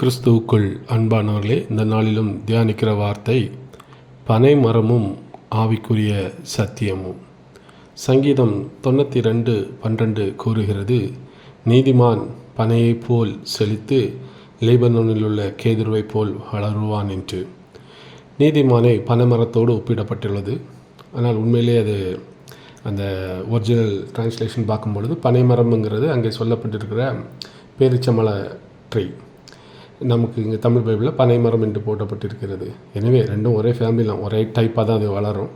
கிறிஸ்துவுக்குள் அன்பானவர்களே இந்த நாளிலும் தியானிக்கிற வார்த்தை பனை மரமும் ஆவிக்குரிய சத்தியமும். சங்கீதம் தொண்ணூற்றி ரெண்டு பன்னிரண்டு கூறுகிறது நீதிமான் பனையைப் போல் செழித்து லீபனோனில் உள்ள கேதுருவை போல் வளருவான் என்று. நீதிமானை பனைமரத்தோடு ஒப்பிடப்பட்டுள்ளது. ஆனால் உண்மையிலே அது அந்த ஒரிஜினல் டிரான்ஸ்லேஷன் பார்க்கும்பொழுது பனைமரம்ங்கிறது அங்கே சொல்லப்பட்டிருக்கிற பேரிச்சமல ட்ரீ. நமக்கு இங்கே தமிழ் பைபிளில் பனைமரம் என்று போட்டப்பட்டிருக்கிறது. எனவே ரெண்டும் ஒரே ஃபேமிலி தான் ஒரே டைப்பாக தான் அது வளரும்.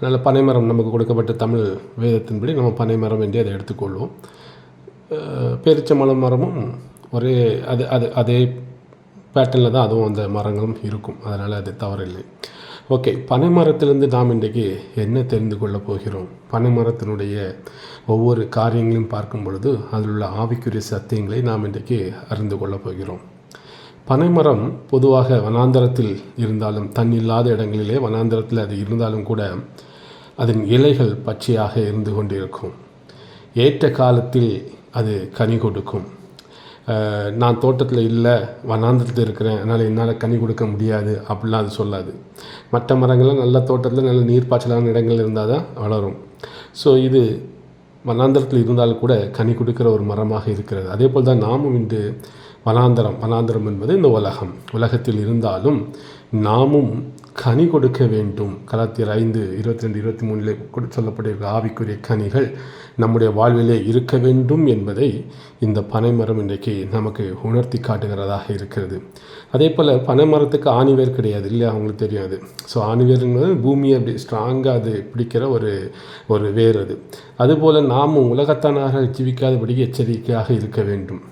அதனால் பனைமரம் நமக்கு கொடுக்கப்பட்ட தமிழ் வேதத்தின்படி நம்ம பனைமரம் என்று அதை எடுத்துக்கொள்வோம். அஹ் பேரிச்சம்பழம் மரமும் ஒரே அது அது அதே பேட்டர்னில் தான் அதுவும் அந்த மரங்களும் இருக்கும். அதனால் அது தவறில்லை. ஓகே பனைமரத்திலிருந்து நாம் இன்றைக்கு என்ன தெரிந்து கொள்ளப் போகிறோம்? பனைமரத்தினுடைய ஒவ்வொரு காரியங்களையும் பார்க்கும் பொழுது அதில் உள்ள ஆவிக்குரிய சத்தியங்களை நாம் இன்றைக்கு அறிந்து கொள்ளப் போகிறோம். பனைமரம் பொதுவாக வனாந்தரத்தில் இருந்தாலும் தண்ணி இல்லாத இடங்களிலே வனாந்தரத்தில் அது இருந்தாலும் கூட அதன் இலைகள் பச்சையாக இருந்து கொண்டிருக்கும். ஏற்ற காலத்தில் அது கனி கொடுக்கும். நான் தோட்டத்தில் இல்லை வனாந்தரத்தில் இருக்கிறேன் அதனால் என்னால் கனி கொடுக்க முடியாது அப்படிலாம் அது சொல்லாது. மற்ற மரங்கள்லாம் நல்ல தோட்டத்தில் நல்ல நீர்ப்பாய்ச்சலான இடங்கள் இருந்தால் தான் வளரும். ஸோ இது வனாந்தரத்தில் இருந்தாலும் கூட கனி கொடுக்கிற ஒரு மரமாக இருக்கிறது. அதே போல் தான் நாமும் இன்று வனாந்தரம் வனாந்தரம் என்பது இந்த உலகம். உலகத்தில் இருந்தாலும் நாமும் கனி கொடுக்க வேண்டும். கலாத்தியர் ஐந்து இருபத்தி ரெண்டு இருபத்தி மூணில் சொல்லப்பட்டிருக்கிற ஆவிக்குரிய கனிகள் நம்முடைய வாழ்விலே இருக்க வேண்டும் என்பதை இந்த பனைமரம் இன்றைக்கு நமக்கு உணர்த்தி காட்டுகிறதாக இருக்கிறது. அதே போல் பனைமரத்துக்கு ஆணிவேர் கிடையாது. இல்லையா? அவங்களுக்கு தெரியும் அது ஸோ ஆணிவேர் என்பது பூமியை அப்படி ஸ்ட்ராங்காக அது பிடிக்கிற ஒரு ஒரு வேர் அது. அதுபோல் நாமும் உலகத்தானாக ஜீவிக்காதபடி எச்சரிக்கையாக இருக்க வேண்டும்.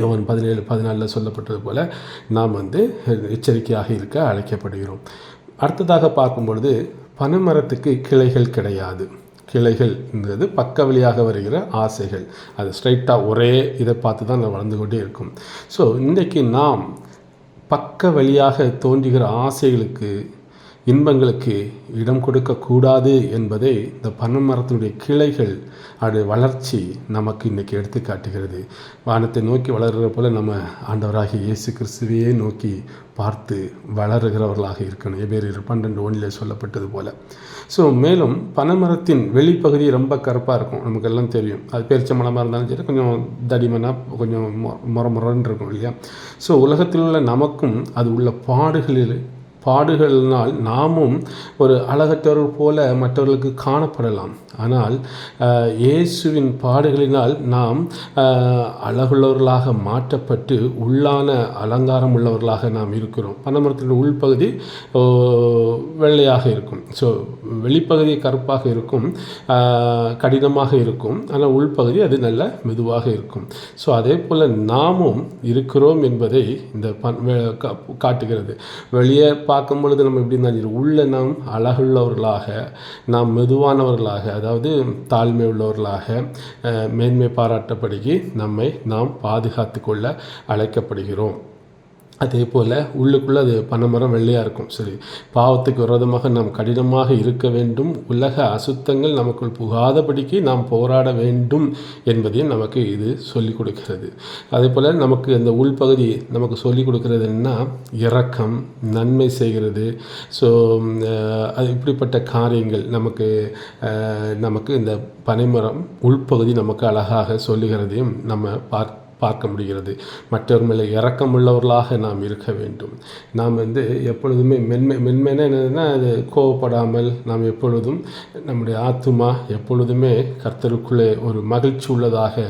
யோவன் பதினேழு பதினாலில் சொல்லப்பட்டது போல் நாம் வந்து எச்சரிக்கையாக இருக்க அழைக்கப்படுகிறோம். அடுத்ததாக பார்க்கும் பொழுது பனைமரத்துக்கு கிளைகள் கிடையாது. கிளைகள்ன்றது பக்க வழியாக வருகிற ஆசைகள். அது ஸ்ட்ரைட்டாக ஒரே இதை பார்த்து தான் அது வளர்ந்து கொண்டே இருக்கும். ஸோ இன்றைக்கு நாம் பக்க வழியாக தோன்றுகிற ஆசைகளுக்கு இன்பங்களுக்கு இடம் கொடுக்கக்கூடாது என்பதை இந்த பனைமரத்தினுடைய கிளைகள் அது வளர்ச்சி நமக்கு இன்றைக்கி எடுத்து காட்டுகிறது. வானத்தை நோக்கி வளர்கிற போல நம்ம ஆண்டவராகிய இயேசு கிறிஸ்துவையே நோக்கி பார்த்து வளருகிறவர்களாக இருக்கணும். எபேர் பன்னெண்டு ஒன்றில் சொல்லப்பட்டது போல். ஸோ மேலும் பனைமரத்தின் வெளிப்பகுதி ரொம்ப கருப்பாக இருக்கும். நமக்கு எல்லாம் தெரியும். அது பேரிச்சம்பழமாக இருந்தாலும் சரி கொஞ்சம் தடிமனாக கொஞ்சம் மொ- மொர மொரன்னு இருக்கும் இல்லையா? ஸோ உலகத்தில் உள்ள நமக்கும் அது உள்ள பாடுகளில் பாடுகளினால் நாமும் ஒரு அழகற்றவர் போல மற்றவர்களுக்கு காணப்படலாம். ஆனால் இயேசுவின் பாடுகளினால் நாம் அழகுள்ளவர்களாக மாற்றப்பட்டு உள்ளான அலங்காரம் உள்ளவர்களாக நாம் இருக்கிறோம். பனமரத்தின் உள்பகுதி வெள்ளையாக இருக்கும். ஸோ வெளிப்பகுதி கருப்பாக இருக்கும் கடினமாக இருக்கும். ஆனால் உள்பகுதி அது நல்ல மெதுவாக இருக்கும். ஸோ அதே போல் நாமும் இருக்கிறோம் என்பதை இந்த பன் கா- காட்டுகிறது. வெளியே பார்க்கும் பொழுது நம்ம எப்படி இருந்தாலும் உள்ள நாம் அழகுள்ளவர்களாக நாம் மெதுவானவர்களாக அதாவது தாழ்மை உள்ளவர்களாக மேன்மை பாராட்டப்படுகி நம்மை நாம் பாதுகாத்து கொள்ள அழைக்கப்படுகிறோம். அதே போல் உள்ளுக்குள்ளே அது பனைமரம் வெள்ளையாக இருக்கும். சரி பாவத்துக்கு விரோதமாக நாம் கடினமாக இருக்க வேண்டும். உலக அசுத்தங்கள் நமக்குள் புகாதபடிக்கு நாம் போராட வேண்டும் என்பதையும் நமக்கு இது சொல்லிக் கொடுக்கிறது. அதே போல் நமக்கு அந்த உள்பகுதி நமக்கு சொல்லிக் கொடுக்கிறது என்ன இரக்கம் நன்மை செய்கிறது. ஸோ அது இப்படிப்பட்ட காரியங்கள் நமக்கு நமக்கு இந்த பனைமரம் உள்பகுதி நமக்கு அழகாக சொல்லுகிறதையும் நம்ம பார்த்து பார்க்க முடிகிறது. மற்றவர் மேலே இரக்கமுள்ளவர்களாக நாம் இருக்க வேண்டும். நாம் வந்து எப்பொழுதுமே மென்மை மென்மைனா என்னதுன்னா அது கோவப்படாமல் நாம் எப்பொழுதும் நம்முடைய ஆத்துமா எப்பொழுதுமே கர்த்தருக்குள்ளே ஒரு மகிழ்ச்சி உள்ளதாக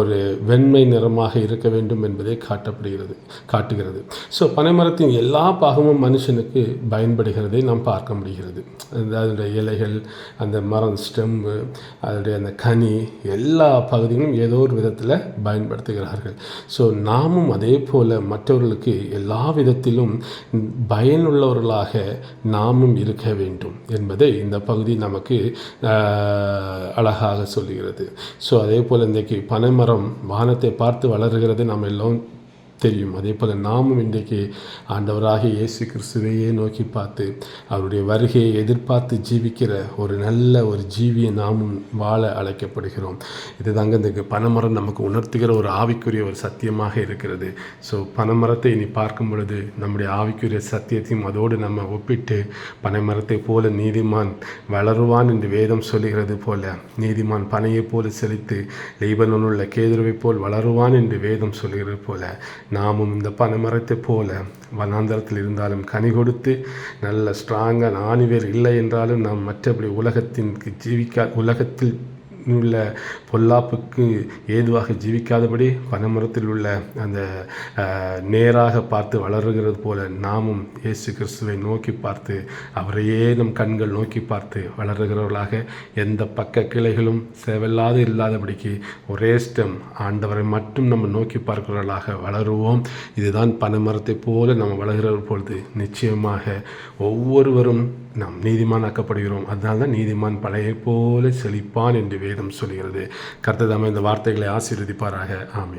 ஒரு வெண்மை நிறமாக இருக்க வேண்டும் என்பதை காட்டப்படுகிறது காட்டுகிறது. ஸோ பனைமரத்தின் எல்லா பாகமும் மனுஷனுக்கு பயன்படுகிறதை நாம் பார்க்க முடிகிறது. அந்த அதனுடைய இலைகள் அந்த மரம் ஸ்டெம்பு அதனுடைய அந்த கனி எல்லா பகுதிகளும் ஏதோ ஒரு விதத்தில் பயன்படுத்துகிறார்கள். ஸோ நாமும் அதே போல் மற்றவர்களுக்கு எல்லா விதத்திலும் பயனுள்ளவர்களாக நாமும் இருக்க வேண்டும் என்பதை இந்த பகுதி நமக்கு அழகாக சொல்லுகிறது ஸோ அதே போல் இன்றைக்கு பனைமரம் வானத்தை பார்த்து வளர்கிறது. நாம் எல்லாம் தெரியும். அதே போல் நாமும் இன்றைக்கு ஆண்டவராக இயேசு கிறிஸ்துவையே நோக்கி பார்த்து அவருடைய வருகையை எதிர்பார்த்து ஜீவிக்கிற ஒரு நல்ல ஒரு ஜீவியை நாமும் வாழ அழைக்கப்படுகிறோம். இதுதாங்க இந்த பனைமரம் நமக்கு உணர்த்துகிற ஒரு ஆவிக்குரிய ஒரு சத்தியமாக இருக்கிறது. ஸோ பனைமரத்தை இனி பார்க்கும் பொழுது நம்முடைய ஆவிக்குரிய சத்தியத்தையும் அதோடு நம்ம ஒப்பிட்டு பனைமரத்தை போல நீதிமான் வளருவான் என்று வேதம் சொல்லுகிறது போல நீதிமான் பனையைப் போல செழித்து லீபனோனுள்ள கேதுருவைப் போல் வளருவான் என்று வேதம் சொல்கிறது போல நாமும் இந்த பனைமரத்தை போல வனாந்தரத்தில் இருந்தாலும் கனி கொடுத்து நல்ல ஸ்ட்ராங்காக ஆணிவேர் இல்லை என்றாலும் நாம் மற்றபடி உலகத்தின் ஜீவிக்கா உலகத்தில் உள்ள பொல்லாப்புக்கு ஏதுவாக ஜீவிக்காதபடி பனைமரத்தில் உள்ள அந்த நேராக பார்த்து வளருகிறது போல நாமும் இயேசு கிறிஸ்துவை நோக்கி பார்த்து அவரையே நம் கண்கள் நோக்கி பார்த்து வளருகிறவர்களாக எந்த பக்க கிளைகளும் சேவல்லாது இல்லாதபடிக்கு ஒரே ஸ்டெம் ஆண்டவரை மட்டும் நம்ம நோக்கி பார்க்கிறவர்களாக வளருவோம். இதுதான் பனைமரத்தை போல நம்ம வளர்கிற பொழுது நிச்சயமாக ஒவ்வொருவரும் நாம் நீதிமான் ஆக்கப்படுகிறோம் அதனால தான் நீதிமான் பழைய போல செழிப்பான் என்று வேதம் சொல்கிறது. கர்த்ததாம இந்த வார்த்தைகளை ஆசீர்வதிப்பாராக. ஆமே